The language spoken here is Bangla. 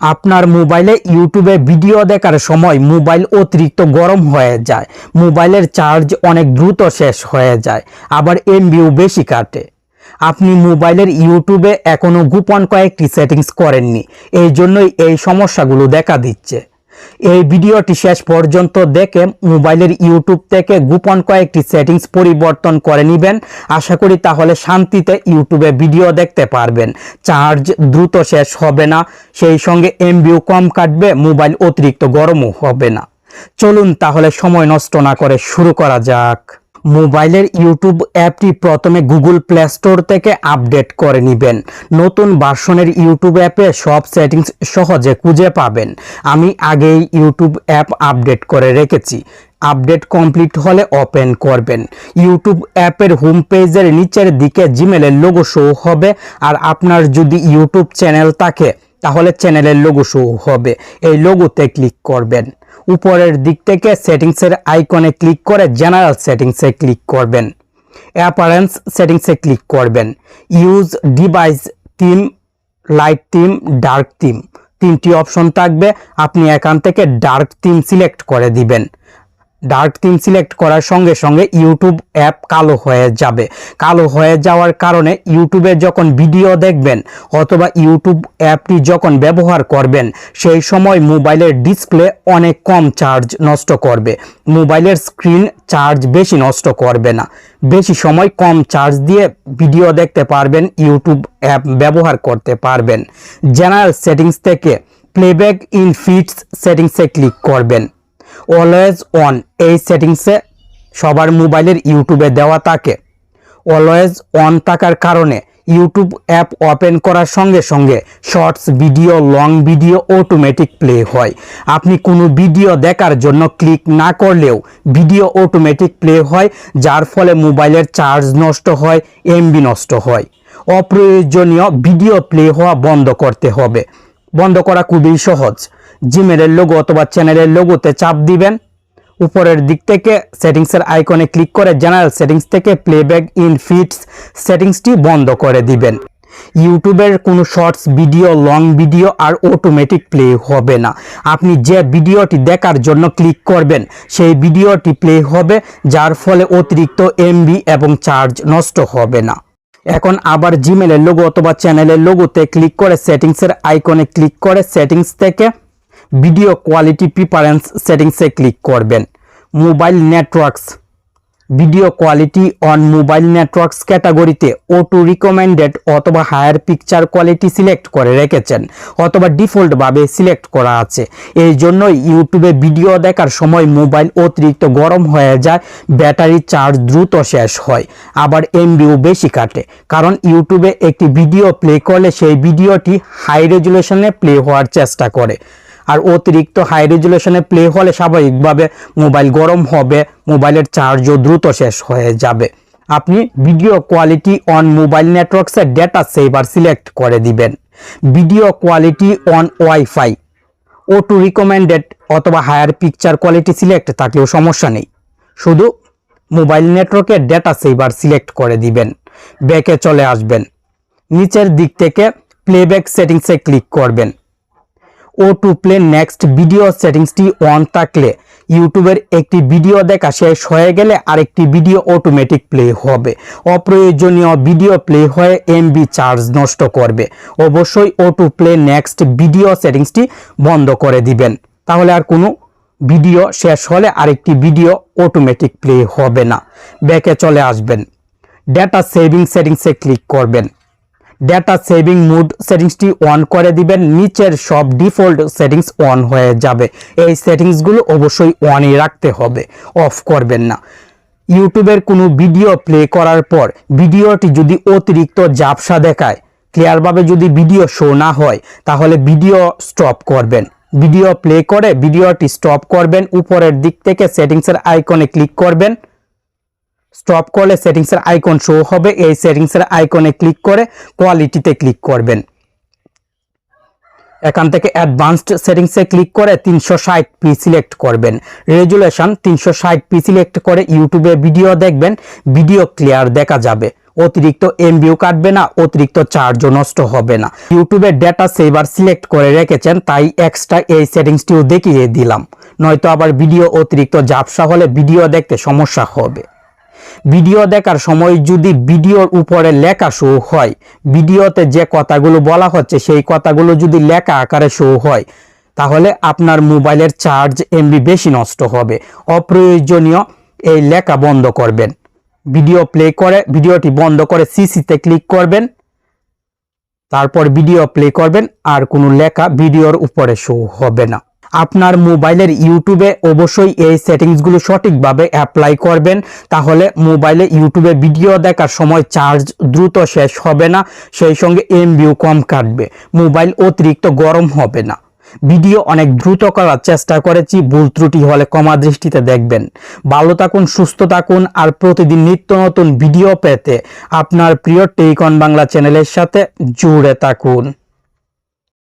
আপনার মোবাইলে ইউটিউবে ভিডিও দেখার সময় মোবাইল অতিরিক্ত গরম হয়ে যায়। মোবাইলের চার্জ অনেক দ্রুত শেষ হয়ে যায়, আবার এমবিও বেশি কাটে। আপনি মোবাইলের ইউটিউবে এখনও গোপন কয়েকটি সেটিংস করেননি, এই জন্যই এই সমস্যাগুলো দেখা দিচ্ছে। এই ভিডিওটি শেষ পর্যন্ত দেখে মোবাইলের ইউটিউব থেকে গোপন কয়েকটি সেটিংস পরিবর্তন করে নেবেন। আশা করি তাহলে শান্তিতে ইউটিউবে ভিডিও দেখতে পারবেন। চার্জ দ্রুত শেষ হবে না, সেই সঙ্গে এমবিও কম কাটবে, মোবাইল অতিরিক্ত গরমও হবে না। চলুন তাহলে সময় নষ্ট না করে শুরু করা যাক। মোবাইলের ইউটিউব অ্যাপটি প্রথমে গুগল প্লে স্টোর থেকে আপডেট করে নেবেন। নতুন ভার্সনের ইউটিউব অ্যাপে সব সেটিংস সহজে খুঁজে পাবেন। আমি আগেই ইউটিউব অ্যাপ আপডেট করে রেখেছি। আপডেট কমপ্লিট হলে ওপেন করবেন। ইউটিউব অ্যাপের হোম পেজের নিচের দিকে জিমেলের লোগো শো হবে। আর আপনার যদি ইউটিউব চ্যানেল থাকে, তাহলে চ্যানেলের লোগো শো হবে। এই লোগোতে ক্লিক করবেন। উপরের দিক থেকে সেটিংসের আইকনে ক্লিক করে জেনারেল সেটিংসে ক্লিক করবেন। অ্যাপারেন্স সেটিংসে ক্লিক করবেন। Use device theme, light theme, dark theme. তিনটি অপশন থাকবে। আপনি এখান থেকে ডার্ক থিম সিলেক্ট করে দিবেন। ডার্ক থিম সিলেক্ট করার সঙ্গে সঙ্গে ইউটিউব অ্যাপ কালো হয়ে যাবে। কালো হয়ে যাওয়ার কারণে ইউটিউবে যখন ভিডিও দেখবেন অথবা ইউটিউব অ্যাপটি যখন ব্যবহার করবেন, সেই সময় মোবাইলের ডিসপ্লে অনেক কম চার্জ নষ্ট করবে। মোবাইলের স্ক্রিন চার্জ বেশি নষ্ট করবে না। বেশি সময় কম চার্জ দিয়ে ভিডিও দেখতে পারবেন, ইউটিউব অ্যাপ ব্যবহার করতে পারবেন। জেনারেল সেটিংস থেকে playback in feeds settings click করবেন। অলওয়েজ অন এই সেটিংসে সবার মোবাইলের ইউটিউবে দেওয়া থাকে। অলওয়েজ অন থাকার কারণে ইউটিউব অ্যাপ ওপেন করার সঙ্গে সঙ্গে shorts video, long video automatic play হয়। আপনি কোনো ভিডিও দেখার জন্য ক্লিক না করলেও ভিডিও অটোমেটিক প্লে হয়, যার ফলে মোবাইলের চার্জ নষ্ট হয় এমবি নষ্ট হয়। অপ্রয়োজনীয় ভিডিও প্লে হওয়া বন্ধ করতে হবে। বন্ধ করা খুবই সহজ। জিমেলের লোগো অথবা চ্যানেলের লোগোতে চাপ দিবেন। উপরের দিক থেকে সেটিংসের আইকনে ক্লিক করে জেনারেল সেটিংস থেকে প্লেব্যাক ইন ফিটস সেটিংসটি বন্ধ করে দিবেন। ইউটিউবের কোনো শর্টস ভিডিও লং ভিডিও আর অটোমেটিক প্লে হবে না। আপনি যে ভিডিওটি দেখার জন্য ক্লিক করবেন, সেই ভিডিওটি প্লে হবে, যার ফলে অতিরিক্ত এমবি এবং চার্জ নষ্ট হবে না। এখন আবার জিমেলের লোগো অথবা চ্যানেলের লোগোতে ক্লিক করে সেটিংসের আইকনে ক্লিক করে সেটিংস থেকে ভিডিও কোয়ালিটি প্রিফারেন্স সেটিংসে ক্লিক করবেন। Mobile networks video quality on mobile networks ক্যাটাগরিতে অটো রিকমেন্ডেড অথবা হায়ার পিকচার কোয়ালিটি সিলেক্ট করে রেখেছেন, অথবা ডিফল্টভাবে সিলেক্ট করা আছে। এই জন্য ইউটিউবে ভিডিও দেখার সময় মোবাইল অতিরিক্ত গরম হয়ে যায় ব্যাটারি চার্জ দ্রুত শেষ হয়, আবার এমবিও বেশি কাটে। কারণ ইউটিউবে একটি ভিডিও প্লে করলে সেই ভিডিওটি হাই রেজুলেশনে প্লে হওয়ার চেষ্টা করে। আর অতিরিক্ত হাই রেজুলেশনে প্লে হলে স্বাভাবিকভাবে মোবাইল গরম হবে, মোবাইলের চার্জও দ্রুত শেষ হয়ে যাবে। আপনি ভিডিও কোয়ালিটি অন মোবাইল নেটওয়ার্কসের ডেটা সেভার সিলেক্ট করে দিবেন। Video quality on wifi auto recommended অথবা হায়ার পিকচার কোয়ালিটি সিলেক্ট থাকলেও সমস্যা নেই। শুধু মোবাইল নেটওয়ার্কের ডেটা সেভার সিলেক্ট করে দিবেন ব্যাকে চলে আসবেন। নিচের দিক থেকে প্লেব্যাক সেটিংসে ক্লিক করবেন। Auto play next video সেটিংসটি অন থাকলে ইউটিউবের একটি ভিডিও দেখা শেষ হয়ে গেলে আরেকটি ভিডিও অটোমেটিক প্লে হবে। অপ্রয়োজনীয় ভিডিও প্লে হয়ে এমবি চার্জ নষ্ট করবে। অবশ্যই auto play next video সেটিংসটি বন্ধ করে দিবেন। তাহলে আর কোনো ভিডিও শেষ হলে আরেকটি ভিডিও অটোমেটিক প্লে হবে না। ব্যাকে চলে আসবেন। ডেটা সেভিং সেটিংসে ক্লিক করবেন। ডেটা সেভিং মুড সেটিংসটি অন করে দিবেন, নিচের সব ডিফল্ট সেটিংস অন হয়ে যাবে। এই সেটিংসগুলো অবশ্যই অনই রাখতে হবে অফ করবেন না। ইউটিউবের কোনো ভিডিও প্লে করার পর ভিডিওটি যদি অতিরিক্ত জাপসা দেখায় ক্লিয়ারভাবে যদি ভিডিও শো না হয়, তাহলে ভিডিও স্টপ করবেন। ভিডিও প্লে করে ভিডিওটি স্টপ করবেন, উপরের দিক থেকে সেটিংসের আইকনে ক্লিক করবেন। স্টপ করলে সেটিংসের আইকন শো হবে। এই সেটিংসের আইকনে ক্লিক করে কোয়ালিটিতে ক্লিক করবেন। এখান থেকে অ্যাডভান্সড সেটিংসে ক্লিক করে তিনশো ষাট পি সিলেক্ট করবেন। রেজুলেশন তিনশো ষাট পি সিলেক্ট করে ইউটিউবে ভিডিও দেখবেন। ভিডিও ক্লিয়ার দেখা যাবে। অতিরিক্ত এমবিও কাটবে না, অতিরিক্ত চার্জও নষ্ট হবে না। ইউটিউবের ডেটা সেভার সিলেক্ট করে রেখেছেন, তাই এক্সট্রা এই সেটিংসটিও দেখিয়ে দিলাম। নয়তো আবার ভিডিও অতিরিক্ত ঝাপসা হলে ভিডিও দেখতে সমস্যা হবে। ভিডিও দেখার সময় যদি ভিডিওর উপরে লেখা শো হয়, ভিডিওতে যে কথাগুলো বলা হচ্ছে, সেই কথাগুলো যদি লেখা আকারে শো হয়, তাহলে আপনার মোবাইলের চার্জ এমবি বেশি নষ্ট হবে। অপ্রয়োজনীয় এই লেখা বন্ধ করবেন। ভিডিও প্লে করে, ভিডিওটি বন্ধ করে সিসিতে ক্লিক করবেন। তারপর ভিডিও প্লে করবেন, আর কোনো লেখা ভিডিওর উপরে শো হবে না। আপনার মোবাইলের ইউটিউবে অবশ্যই এই সেটিংসগুলো সঠিকভাবে অ্যাপ্লাই করবেন। তাহলে মোবাইলে ইউটিউবে ভিডিও দেখার সময় চার্জ দ্রুত শেষ হবে না, সেই সঙ্গে এমবিও কম কাটবে। মোবাইল অতিরিক্ত গরম হবে না। ভিডিও অনেক দ্রুত করার চেষ্টা করেছি, ভুল ত্রুটি হলে কমা দৃষ্টিতে দেখবেন। ভালো থাকুন, সুস্থ থাকুন, আর প্রতিদিন নিত্য নতুন ভিডিও পেতে আপনার প্রিয় টেইকন বাংলা চ্যানেলের সাথে জুড়ে থাকুন।